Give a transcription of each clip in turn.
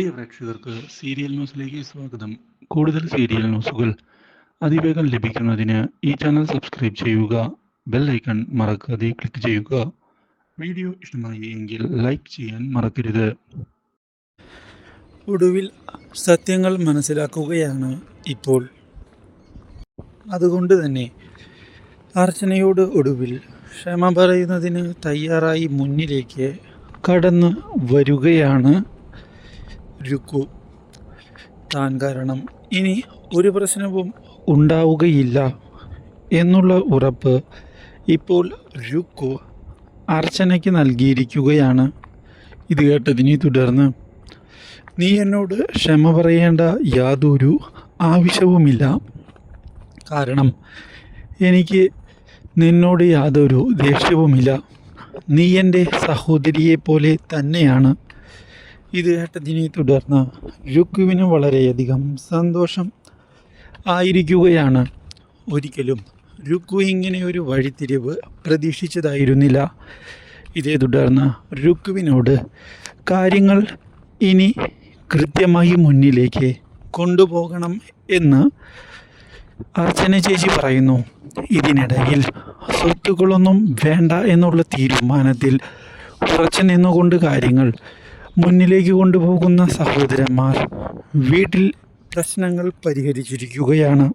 പ്രിയ പ്രേക്ഷകർക്ക് സീരിയൽ ന്യൂസിലേക്ക് സ്വാഗതം. കൂടുതൽ സീരിയൽ ന്യൂസുകൾ അതിവേഗം ലഭിക്കുന്നതിന് ഈ ചാനൽ സബ്സ്ക്രൈബ് ചെയ്യുക ബെൽ ഐക്കൺ മറക്കാതെ ക്ലിക്ക് ചെയ്യുക. വീഡിയോ ഇഷ്ടമായി എങ്കിൽ ലൈക്ക് ചെയ്യാൻ മറക്കരുത്. ഒടുവിൽ സത്യങ്ങൾ മനസ്സിലാക്കുകയാണ് ഇപ്പോൾ. അതുകൊണ്ട് തന്നെ അർച്ചനയോട് ഒടുവിൽ ക്ഷമ പറയുന്നതിന് തയ്യാറായി മുന്നിലേക്ക് കടന്ന് വരികയാണ് രുക്കു. താൻ കാരണം ഇനി ഒരു പ്രശ്നവും ഉണ്ടാവുകയില്ല എന്നുള്ള ഉറപ്പ് ഇപ്പോൾ രുക്കു അർച്ചനയ്ക്ക് നൽകിയിരിക്കുകയാണ്. ഇത് കേട്ടതിനെ തുടർന്ന് നീ എന്നോട് ക്ഷമ പറയേണ്ട യാതൊരു ആവശ്യവുമില്ല. കാരണം എനിക്ക് നിന്നോട് യാതൊരു ദേഷ്യവുമില്ല. നീ എന്റെ സഹോദരിയെ പോലെ തന്നെയാണ്. ഇത് കേട്ടതിനെ തുടർന്ന് രുക്കുവിന് വളരെയധികം സന്തോഷം ആയിരിക്കുകയാണ്. ഒരിക്കലും രുക്കു ഇങ്ങനെ ഒരു വഴിത്തിരിവ് പ്രതീക്ഷിച്ചതായിരുന്നില്ല. ഇതേ തുടർന്ന് രുക്കുവിനോട് കാര്യങ്ങൾ ഇനി കൃത്യമായി മുന്നിലേക്ക് കൊണ്ടുപോകണം എന്ന് അർച്ചന ചേച്ചി പറയുന്നു. ഇതിനിടയിൽ സ്വത്തുക്കളൊന്നും വേണ്ട എന്നുള്ള തീരുമാനത്തിൽ ഉറച്ചു നിന്നുകൊണ്ട് കാര്യങ്ങൾ മുന്നിലേക്ക് കൊണ്ടുപോകുന്ന സഹോദരന്മാർ വീട്ടിൽ പ്രശ്നങ്ങൾ പരിഹരിച്ചിരിക്കുകയാണ്.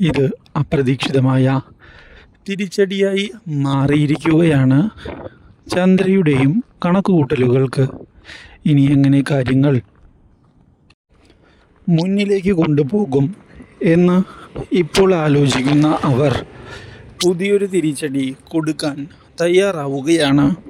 ഇത് അപ്രതീക്ഷിതമായ തിരിച്ചടിയായി മാറിയിരിക്കുകയാണ് ചന്ദ്രയുടെയും കണക്കുകൂട്ടലുകൾക്ക്. ഇനി എങ്ങനെ കാര്യങ്ങൾ മുന്നിലേക്ക് കൊണ്ടുപോകും എന്ന് ഇപ്പോൾ ആലോചിക്കുന്ന അവർ പുതിയൊരു തിരിച്ചടി കൊടുക്കാൻ തയ്യാറാവുകയാണ്.